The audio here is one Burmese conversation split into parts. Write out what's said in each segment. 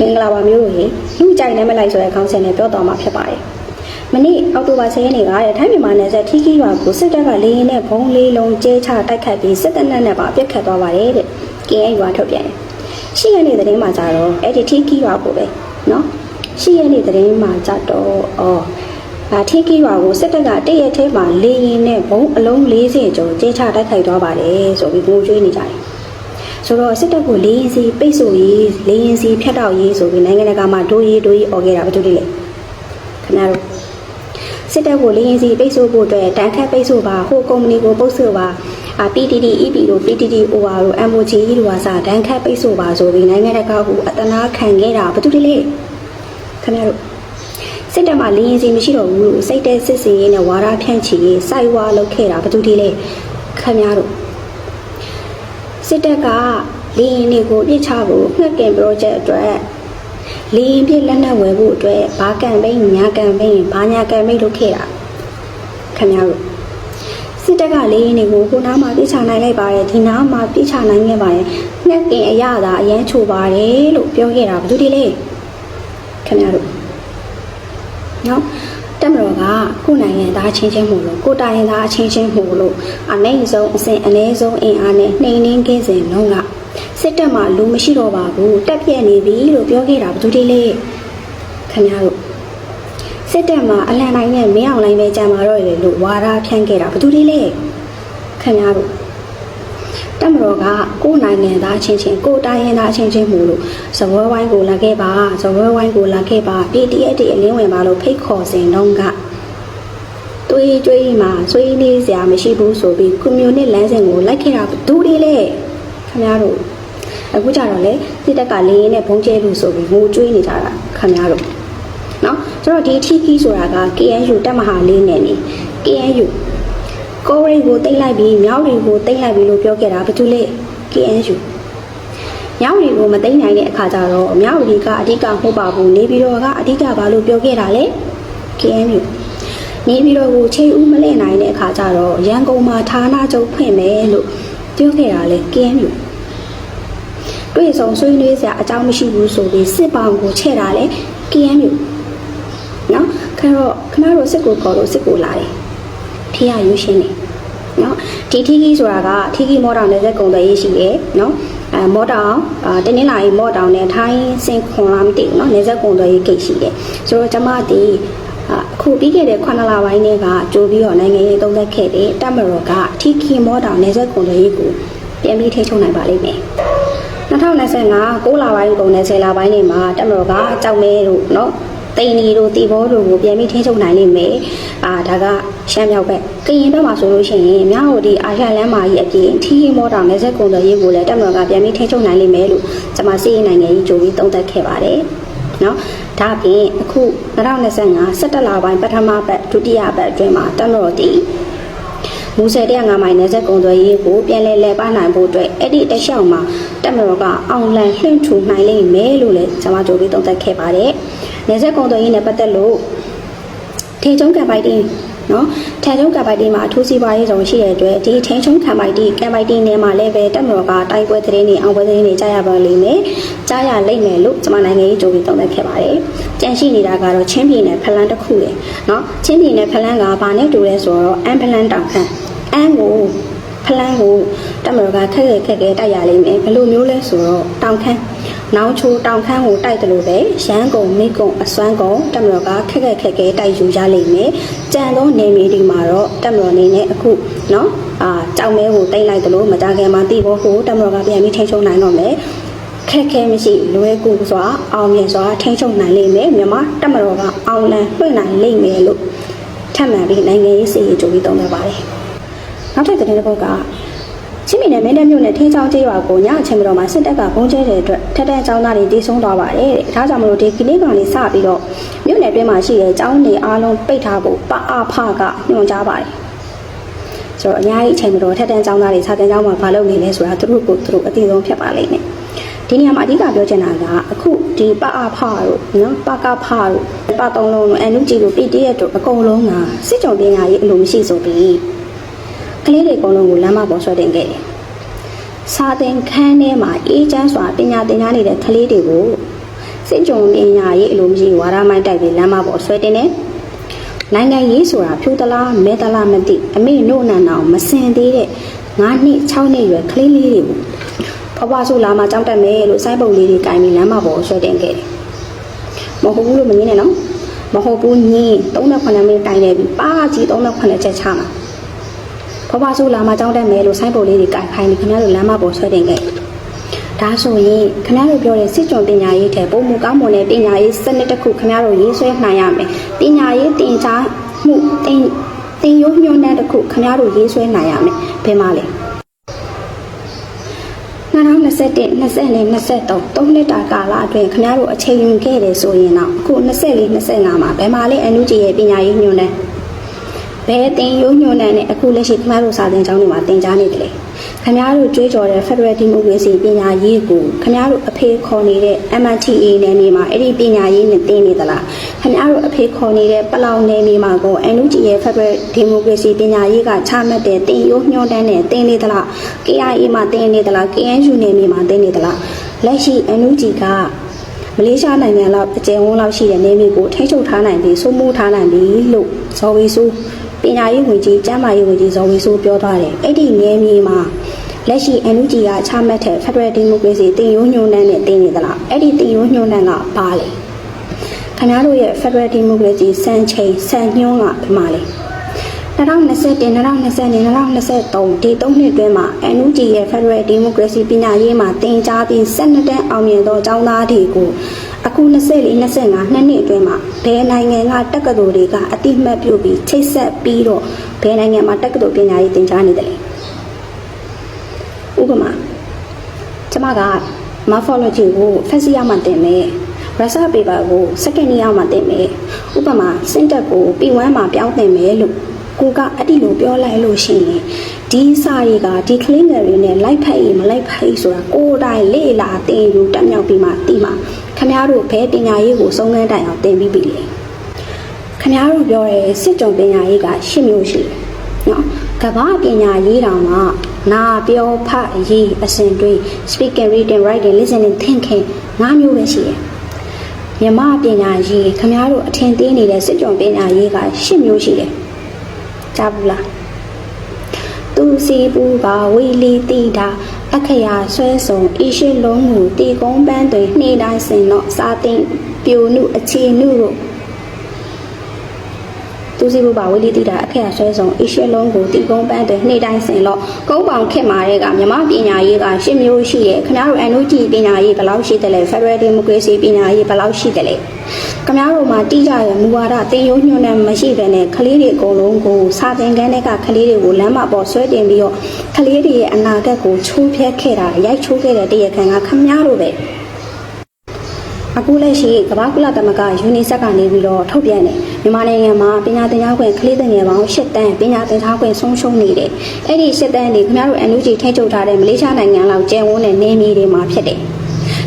မင်္ဂလာပါမျိုးတို့ရေလူကြိုက်နေမလိုက်ဆိုတဲ့ခေါင်းစဉ်နဲ့ပြောတော်မှာဖြစ်ပါတယ်။မနေ့အောက်တိုဘာ10ရက်နေ့ကတဲ့ထိုင်းမြန်မာနယ်စပ်ထီခီရွာကိုစစ်တပ်ကလေရင်နဲ့ဘုံလေးလုံးကျဲချတိုက်ခတ်ပြီးစစ်တပ်နဲ့ပါပြစ်ခတ်သွားပါတယ်တဲ့။ KN ရွာထုတ်ပြန်တယ်။ရှိရတဲ့သတင်းမှာကြတော့အဲ့ဒီထီခီရွာကိုပဲနော်။ရှိရတဲ့သတင်းမှာကြတော့အော်ဒါထီခီရွာကိုစစ်တပ်ကတရက်ထဲမှာလေရင်နဲ့ဘုံအလုံး40ကျော်ကျဲချတိုက်ခိုက်သွားပါတယ်ဆိုပြီးငိုကြွေးနေကြတယ်။ ဆိုတော့စစ်တပ်ကိုလေရင်စီပိတ်ဆို့ရေးလေရင်စီဖြတ်တောက်ရေးဆိုပြီးနိုင်ငံတကာမှာဒိုးရေးဒိုးရေးអော်ခဲ့တာဘာလို့လဲခင်ဗျားတို့စစ်တပ်ကိုလေရင်စီပိတ်ဆို့ဖို့အတွက်တန်ခတ်ပိတ်ဆို့ပါဟိုကုမ္ပဏီကိုပုတ်ဆို့ပါအာ PTT EP တို့ PTT OR တို့ MOG တို့ဟာစတန်ခတ်ပိတ်ဆို့ပါဆိုပြီးနိုင်ငံတကာကိုအတနာခံခဲ့တာဘာလို့လဲခင်ဗျားတို့စစ်တပ်မှာလေရင်စီမရှိတော့ဘူးလို့စိတ်တဲ့စစ်စင်ရေးနဲ့ဝါဒဖြန့်ချီရေးစိုက်ဝါလုပ်ခဲ့တာဘာလို့လဲခင်ဗျားတို့ စစ်တပ်ကလေရင်တွေကိုပြစ်ချဖို့ငှက်ကင် project အတွက်လေရင်ပြစ်လက်နက်ဝယ်ဖို့အတွက်ဘာကမ်ပိန်းညာကမ်ပိန်းဘာညာကမ်ပိန်းလုပ်ခဲ့တာခင်ဗျားတို့စစ်တပ်ကလေရင်တွေကိုကိုနားမှာပြစ်ချနိုင်လိုက်ပါတယ်ဒီနားမှာပြစ်ချနိုင်ခဲ့ပါတယ်ငှက်ကင်အရသာအရန်ချိုပါတယ်လို့ပြောခဲ့တာဘာလို့ဒီလဲခင်ဗျားတို့နော် တက်မတော်ကကိုယ်နိုင်ငံသားချင်းချင်းမှုလို့ကိုယ်တိုင်းသားချင်းချင်းမှုလို့အနိုင်ဆုံးအစဉ်အနည်းဆုံးအင်အားနဲ့နှိမ်နှင်းခဲ့စဉ်လုံးကစစ်တပ်မှလူမရှိတော့ပါဘူးတက်ပြက်နေပြီလို့ပြောခဲ့တာဘယ်သူတွေလဲခင်ဗျားတို့စစ်တပ်မှအလံတိုင်းနဲ့မင်းအောင်လိုင်းပဲကြံมาတော့လေလို့ဝါဒဖြန့်ခဲ့တာဘယ်သူတွေလဲခင်ဗျားတို့ တက်မတော်ကကိုယ်နိုင်ငံသားချင်းချင်းကိုယ်တိုင်းရင်းသားချင်းချင်းမှုလို့ဇဝဲဝိုင်းကိုလာခဲ့ပါဇဝဲဝိုင်းကိုလာခဲ့ပါ PDF တွေအလင်းဝင်ပါလို့ဖိတ်ခေါ်စဉ်တော့ကတွေးကြွေးမှာဆွေးနေစရာမရှိဘူးဆိုပြီးကွန်မြူနစ်လမ်းစဉ်ကိုလိုက်ခဲ့တာဘယ်သူတွေလဲခင်ဗျားတို့အခုကြတော့လေစစ်တပ်ကလေရင်နဲ့ဘုံကျဲလို့ဆိုပြီးငိုကြွေးနေကြတာခင်ဗျားတို့နော်ဆိုတော့ဒီထီခီဆိုတာက KNU တက်မဟာလေးနဲ့နေ KNU ကိုရိတ်ကိုတိတ်လိုက်ပြီးမြောက်တွေကိုတိတ်လိုက်ပြီးလို့ပြောခဲ့တာဘာလို့လဲ KNU မြောက်တွေကိုမသိနိုင်တဲ့အခါကျတော့မြောက်တွေကအဓိကမဟုတ်ပါဘူးနေပြီးတော့ကအဓိကဘာလို့ပြောခဲ့တာလဲ KNU နေပြီးတော့ကိုချိန်ဦးမလဲနိုင်တဲ့အခါကျတော့ရန်ကုန်မှာဌာနချုပ်ဖွင့်မယ်လို့ပြောခဲ့တာလေ KNU တွေ့ဆုံဆွေးနွေးစရာအကြောင်းမရှိဘူးဆိုပြီးစစ်ပောင်ကိုချဲ့တာလေ KNU နော်ခါတော့ခဏတော့စစ်ကိုခေါ်လို့စစ်ကိုလာတယ် ဖေးရရွှေရှင်းနေနော်ဒီထီကြီးဆိုတာကထီကြီးမော်တောင်နယ်စပ်ကုံတယ်ရေးရှိတယ်နော်အဲမော်တောင်အာတနင်္လာရီမော်တောင်နဲ့ထိုင်းစင်ခွန်လာမသိဘူးနော်နယ်စပ်ကုံတယ်ရေးဂိတ်ရှိတယ်ဆိုတော့ကျမဒီအခုပြီးခဲ့တဲ့9လပိုင်းနဲ့ကကြိုးပြီးတော့နိုင်ငံရေးသုံးသက်ခဲ့တဲ့တက်မတော်ကထီခီမော်တောင်နယ်စပ်ကုံတယ်ရေးကိုပြန်ပြီးထိချုံနိုင်ပါလိမ့်မယ်2025 9လပိုင်းကုန်နဲ့10လပိုင်းတွေမှာတက်မတော်ကကြောက်မဲတို့နော်တိန်နီတို့တီဘောတို့ကိုပြန်ပြီးထိချုပ်နိုင်လိမ့်မယ်။ အာဒါကရှမ်းမြောက်ဘက်ကရင်ဘက်မှာဆိုလို့ရှိရင်မြောက်ဟိုဒီအာရှလမ်းမကြီးအပြင်ထီဟီမောတောင်နယ်စပ်ကုန်သွယ်ရေးကိုလည်းတက်မတော်ကပြန်ပြီးထိချုပ်နိုင်လိမ့်မယ်လို့ကျွန်မစီးရင်နိုင်ငံကြီးကြိုပြီးသုံးသပ်ခဲ့ပါတယ်။နော်ဒါအပြင်အခု2025 17လပိုင်းပထမပတ်ဒုတိယပတ်အတွင်းမှာတက်မတော်တီမူဆယ်105မိုင်နယ်စပ်ကုံသွယ်ရေးကိုပြန်လည်လဲပါနိုင်ဖို့အတွက်အဲ့ဒီတလျှောက်မှာတက်မတော်ကအောင်လန်လွှင့်ထူနိုင်လိမ့်မယ်လို့လည်းကျွန်မကြိုပြီးသုံးသပ်ခဲ့ပါတယ်။နယ်စပ်ကုံသွယ်ရေးနဲ့ပတ်သက်လို့ ထေချုံကံပိုက်တင်နော်ထေချုံကံပိုက်တင်မှာအထူးစီးပွားရေးဆောင်ရှိတဲ့အတွက်ဒီထေချုံကံပိုက်တင်ကံပိုက်တင်နယ်မှာလည်းပဲတက်မတော်ကတိုက်ပွဲသတင်းတွေအောင်ပွဲသတင်းတွေကြားရပါလိမ့်မယ်။ကြားရလိမ့်မယ်လို့ကျွန်မနိုင်ငံရေးကြိုပြီးသုံးသပ်ခဲ့ပါတယ်။ကြန့်ရှိနေတာကတော့ချင်းပြည်နယ်ဖလန်းတစ်ခုလေနော်ချင်းပြည်နယ်ဖလန်းကဘာနဲ့တူလဲဆိုတော့အမ်ဖလန်းတောင်ခန့်အမ်ကိုဖလန်းကိုတက်မတော်ကခက်ခဲခက်ခဲတိုက်ရလိမ့်မယ်ဘယ်လိုမျိုးလဲဆိုတော့တောင်ခန့် နောင်ချိုတောင်ခမ်းကိုတိုက်တယ်လို့ပဲရန်ကုန်မိကုံအစွမ်းကုန်တက်မတော်ကခက်ခက်ခက်ခဲတိုက်ယူရလိမ့်မယ်ကြံသောနေမီဒီမှာတော့တက်မတော်နေနဲ့အခုနော်အာကြောင်မဲကိုတိတ်လိုက်တယ်လို့မကြခင်မှာတိဖို့ကိုတက်မတော်ကပြန်ပြီးထိန်းချုပ်နိုင်တော့မယ်ခက်ခဲမရှိလွယ်ကူစွာအောင်မြင်စွာထိန်းချုပ်နိုင်လိမ့်မယ်မြန်မာတက်မတော်ကအောင်လန်လွှင့်နိုင်လိမ့်မယ်လို့ထပ်မံပြီးနိုင်ငံရေးစီရေးကြိုပြီးသုံးသပ်ပါတယ်နောက်ထပ်သတင်းတစ်ပုဒ်က ချင်းပြည်နယ်မင်းတပ်မြို့နယ်ထင်းချောင်းကျေးရွာကိုညအချိန်မတော်မှာစစ်တပ်ကဘုံကျဲတဲ့အတွက်ထက်တန်းကျောင်းသားတွေတေဆုံးသွားပါတယ်တဲ့။ဒါကြောင့်မလို့ဒီကနေ့ကနေစပြီးတော့မြို့နယ်တွင်းမှာရှိတဲ့ကျောင်းတွေအားလုံးပိတ်ထားဖို့ပအဖကညွှန်ကြားပါတယ်။ဆိုတော့အများကြီးအချိန်မတော်ထက်တန်းကျောင်းသားတွေစာသင်ကျောင်းမှာမလုပ်နိုင်လဲဆိုတာသူတို့ကိုသူတို့အသိဆုံးဖြစ်ပါလိမ့်မယ်။ဒီနေရာမှာအဓိကပြောချင်တာကအခုဒီပအဖတို့နော်ပကဖတို့ပသုံးလုံးတို့အန်နုကြည်တို့ပြည်တည့်ရတို့အကုန်လုံးကစစ်ကြုံပညာရေးအလိုမရှိဆိုပြီး ကလေးတွေအကုန်လုံးကိုလမ်းမပေါ်ဆွဲတင်ခဲ့တယ်စာသင်ခန်းထဲမှာအေးချမ်းစွာပညာသင်ကြားနေတဲ့ကလေးတွေကိုစစ်ကြုံပညာရေးအလိုမရှိဝါဒမိုင်းတိုက်ပြီးလမ်းမပေါ်ဆွဲတင်တယ်နိုင်ငံရေးဆိုတာဖြူတလားမဲတလားမသိအမေနို့နန်အောင်မစင်သေးတဲ့9နှစ်6နှစ်ရွယ်ကလေးလေးတွေကိုဘဘဆိုလာမှကြောက်တတ်မယ်လို့စိုင်းပုံလေးတွေကင်ပြီးလမ်းမပေါ်ဆွဲတင်ခဲ့တယ်မဟုတ်ဘူးလို့မငင်းနဲ့နော်မဟုတ်ဘူးညင်း38မိနစ်တိုင်နေပြီပါကြီး38ချက်ချမှာ ဘဘဆိုလာမှကြောက်တတ်မယ်လို့စိုင်းပုံလေးတွေကင်ခိုင်းပြီးခင်ဗျားတို့လမ်းမပေါ်ဆွဲတင်ခဲ့တယ်ဒါဆိုရင်ခင်ဗျားတို့ပြောတဲ့စစ်ကြုံပညာရေးထဲပုံမူကောင်းမွန်တဲ့ပညာရေးစနစ်တစ်ခုခင်ဗျားတို့ရေးဆွဲနိုင်ရမယ်ပညာရေးတင်ကြားမှုတင်တင်ရုံညွှန်းတဲ့တစ်ခုခင်ဗျားတို့ရေးဆွဲနိုင်ရမယ်ဘယ်မှာလဲ2021 20 23 3နှစ်တာကာလအတွင်းခင်ဗျားတို့အချိန်ယူခဲ့တယ်ဆိုရင်တော့အခု24 25မှာဘယ်မှာလဲအန်ယူဂျီရဲ့ပညာရေးညွှန်းတဲ့ ဘယ်တင်ရုံညွှန်းတဲ့နဲ့အခုလက်ရှိခင်ဗျားတို့စာသင်ကျောင်းတွေမှာသင်ကြားနေတယ်လေခင်ဗျားတို့ကြွေးကြော်တဲ့ Federal Democracy ပညာရေးကိုခင်ဗျားတို့အဖေခေါ်နေတဲ့ MNTA နယ်မြေမှာအဲ့ဒီပညာရေးနဲ့တင်နေသလားခင်ဗျားတို့အဖေခေါ်နေတဲ့ပလောင်နယ်မြေမှာကို NUG ရဲ့ Federal Democracy ပညာရေးကချမှတ်တဲ့တင်ရုံညွှန်းတန်းနဲ့တင်နေသလား KIA မှာတင်နေသလား KNU နယ်မြေမှာတင်နေသလားလက်ရှိ NUG ကမလေးရှားနိုင်ငံလောက်အကျယ်ဝန်းလောက်ရှိတဲ့နေမျိုးကိုထိချုပ်ထားနိုင်ပြီးစိုးမိုးထားနိုင်ပြီလို့ဇော်ဝီဆူ ပညာရေးဝန်ကြီးကျန်းမာရေးဝန်ကြီးဇော်ဝီဆူပြောသွားတယ်အဲ့ဒီနေမြေမှာလက်ရှိ NUG ကချမှတ်တဲ့ Federal Democracy တင်ရိုးညွှန်းတန်းနဲ့တင်နေသလားအဲ့ဒီတင်ရိုးညွှန်းတန်းကပါလေခင်ဗျားတို့ရဲ့ Federal Democracy စံချိန်စံညွှန်းကဘယ်မှာလဲ2021 2022 2023ဒီ3နှစ်အတွင်းမှာ NUG ရဲ့ Federal Democracy ပညာရေးမှာတင် जा ပြီး12တန်းအောင်မြင်သောကျောင်းသားတွေကို အခု24 25နှစ်နှစ်အတွင်းမှာဘယ်နိုင်ငံကတက္ကသိုလ်တွေကအတိမတ်ပြုပြီးချိတ်ဆက်ပြီးတော့ဘယ်နိုင်ငံမှာတက္ကသိုလ်ပညာရေးတင် जा နေတယ်လဲဥပမာကျမက morphology ကို first year မှာတင်မယ် research paper ကို second year မှာတင်မယ်ဥပမာ syntax ကို P1 မှာပြောင်းတင်မယ်လို့ ကိုကအတိလိုပြောလိုက်လို့ရှိရင်ဒီစာတွေကဒီ clean တွေနဲ့လိုက်ဖက်ရင်မလိုက်ဖက်ရင်ဆိုတာကိုယ်တိုင်လေ့လာသင်ယူတက်မြောက်ပြီးမှသိမှာခင်ဗျားတို့ဘယ်ပညာရေးကိုစုံစမ်းတိုင်အောင်သင်ပြီးပြီလေခင်ဗျားတို့ပြောရဲစစ်ကြုံပညာရေးကရှစ်မျိုးရှိတယ်နော်ကမ္ဘာပညာရေးတောင်မှနာပြောဖတ်ရေးအစဉ်တွေး speaking reading writing listening thinking ငါးမျိုးပဲရှိတယ်မြမပညာရေးခမားတို့အထင်သေးနေတဲ့စစ်ကြုံပညာရေးက၈မျိုးရှိတယ် ကြားဘူးလားသူစီဘူးကဝီလီတီတာအခရာဆွဲဆုံအီရှိလုံးကိုတီကုန်းပန်းတွင်နှိတိုင်းစင်တော့စာတင်ပြိုနုအခြေနုတို့ သူစီဘူးပါဝီလီတီတာအခရာဆွဲဆုံအီရှိလုံးကိုတီကုန်းပန်းတွင်နှိတိုင်းစင်တော့ကုန်းပေါင်ခက်မာတဲ့ကမြမပညာရေးက၈မျိုးရှိတယ်ခင်ဗျားတို့ NUG ပညာရေးဘယ်လောက်ရှိတယ်လဲ Federal Democracy ပညာရေးဘယ်လောက်ရှိတယ်လဲခင်ဗျားတို့မှာတိကျရဲ့မူဝါဒတင်ရိုးညွှန်းနဲ့မရှိဘဲနဲ့ကလေးတွေအကုန်လုံးကိုစာသင်ခန်းထဲကကလေးတွေကိုလမ်းမပေါ်ဆွဲတင်ပြီးတော့ကလေးတွေရဲ့အနာဂတ်ကိုချိုးဖျက်ခဲ့တာရိုက်ချိုးခဲ့တဲ့တရားခံကခင်ဗျားတို့ပဲ အခုလက်ရှိကမ္ဘာကုလသမဂ္ဂယူနီဆက်ကနေပြီးတော့ထုတ်ပြန်တယ်မြန်မာနိုင်ငံမှာပညာသင်ကြားခွင့်ကလေးသင်ငယ်ပေါင်း၈တန်းပညာသင်ကြားခွင့်ဆုံးရှုံးနေတယ်အဲ့ဒီ၈တန်းတွေခင်ဗျားတို့ NUG ထိချုပ်ထားတဲ့မလေးရှားနိုင်ငံလောက်ကျယ်ဝန်းတဲ့နေမြေတွေမှာဖြစ်တယ်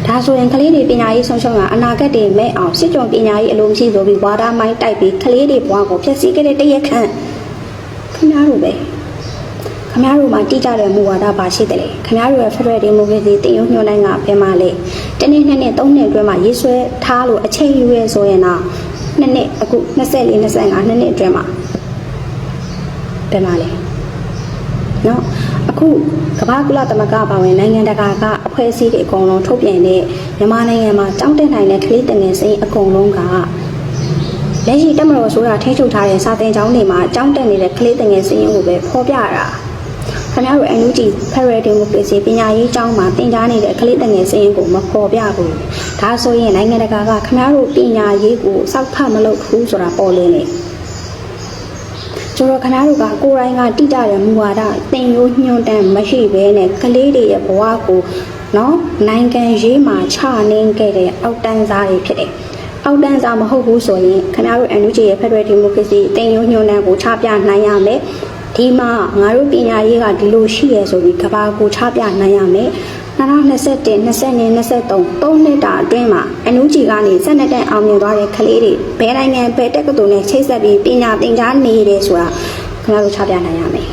ဒါဆိုရင်ကလေးတွေပညာရေးဆုံးရှုံးတာအနာဂတ်တွေမဲ့အောင်စစ်ကြုံပညာရေးအလိုမရှိဆိုပြီးဝါဒမိုင်းတိုက်ပြီးကလေးတွေဘဝကိုဖျက်ဆီးခဲ့တဲ့တရက်ခန့်ခင်ဗျားတို့ပဲ ခင်ဗျားတို့မှာတိကျတဲ့မူဝါဒပါရှိတယ်လေခင်ဗျားတို့ရဲ့ Federal Democracy တင်ရုံညွှန်တိုင်းကဘယ်မှာလဲတနေ့နှစ်နှစ်သုံးနှစ်အတွင်းမှာရေးဆွဲထားလို့အချိန်ယူရဲဆိုရင်တော့နှစ်နှစ်အခု24 25နှစ်နှစ်အတွင်းမှာဘယ်မှာလဲနော်အခုကမ္ဘာကုလသမဂ္ဂပါဝင်နိုင်ငံတကာကအဖွဲ့အစည်းတွေအကုန်လုံးထုတ်ပြန်တဲ့မြန်မာနိုင်ငံမှာတောင်းတက်နိုင်တဲ့ကလေးတငယ်စိမ်းအကုန်လုံးကလက်ရှိတက်မတော်ဆိုတာထိချုပ်ထားတဲ့စာသင်ကျောင်းတွေမှာတောင်းတက်နေတဲ့ကလေးတငယ်စိမ်းကိုပဲဖော်ပြတာ ခင်ဗျားတို့ NUG Federal Democracy ပညာရေးကျောင်းမှာသင်ကြားနေတဲ့ကလေးတငယ်စိမ်းကိုမဖော်ပြဘူးဒါဆိုရင်နိုင်ငံတကာကခင်ဗျားတို့ပညာရေးကိုစောက်ဖတ်မလုပ်ဘူးဆိုတာပေါ်လင်းနေကျွန်တော်ခနာတို့ကကိုယ်တိုင်ကတိကျတဲ့မူဝါဒတင်ရိုးညွှန်တမ်းမရှိဘဲနဲ့ကလေးတွေရဲ့ဘဝကိုနော်နိုင်ငံရေးမှာချနှင်းခဲ့တဲ့အောက်တန်းစားတွေဖြစ်တယ်။အောက်တန်းစားမဟုတ်ဘူးဆိုရင်ခနာတို့ NUG ရဲ့ Federal Democracy တင်ရိုးညွှန်တမ်းကိုချပြနိုင်ရမယ်။ ဒီမှာငါတို့ပညာရေးကဒီလိုရှိရဆိုပြီးကဘာကိုချပြနိုင်ရမယ်။2021 22 23 3နှစ်တာအတွင်းမှာအန်ယူဂျီကနေ12တန်းအောင်မြင်သွားတဲ့ကလေးတွေဘယ်နိုင်ငံဘယ်တက္ကသိုလ်နဲ့ချိတ်ဆက်ပြီးပညာသင်ကြားနေတယ်ဆိုတာခင်ဗျားတို့ချပြနိုင်ရမယ်